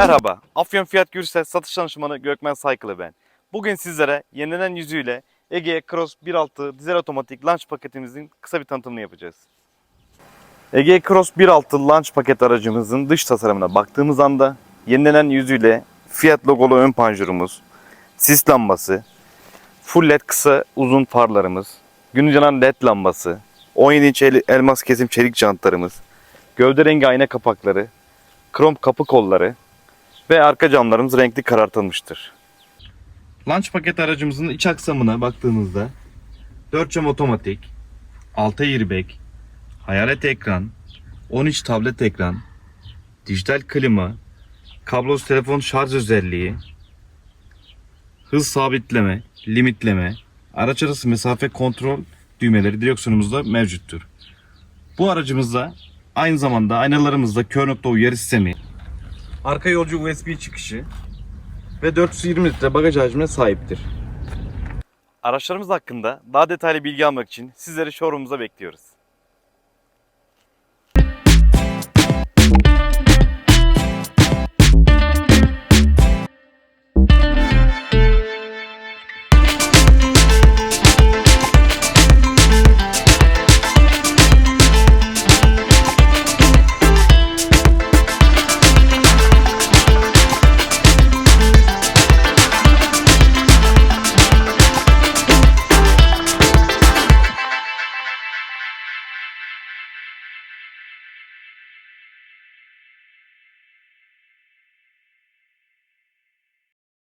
Merhaba, Afyon Fiyat Gürsel satış danışmanı Gökmen Saykılı ben. Bugün sizlere yenilenen yüzüyle Ege Cross 1.6 dizel otomatik launch paketimizin kısa bir tanıtımını yapacağız. Ege Cross 1.6 launch paket aracımızın dış tasarımına baktığımız anda yenilenen yüzüyle Fiat logolu ön panjurumuz, sis lambası, full led kısa uzun farlarımız, günlük yanan led lambası, 17 inç el- elmas kesim çelik jantlarımız, gövde rengi ayna kapakları, krom kapı kolları ve arka camlarımız renkli karartılmıştır. Launch paket aracımızın iç aksamına baktığımızda 4 cam otomatik, 6 airbag, hayalet ekran, 13 tablet ekran, dijital klima, kablosuz telefon şarj özelliği, hız sabitleme, limitleme, araç arası mesafe kontrol düğmeleri direksiyonumuzda mevcuttur. Bu aracımızda aynı zamanda aynalarımızda kör nokta uyarı sistemi, arka yolcu USB çıkışı ve 420 litre bagaj hacmine sahiptir. Araçlarımız hakkında daha detaylı bilgi almak için sizleri showroom'umuza bekliyoruz.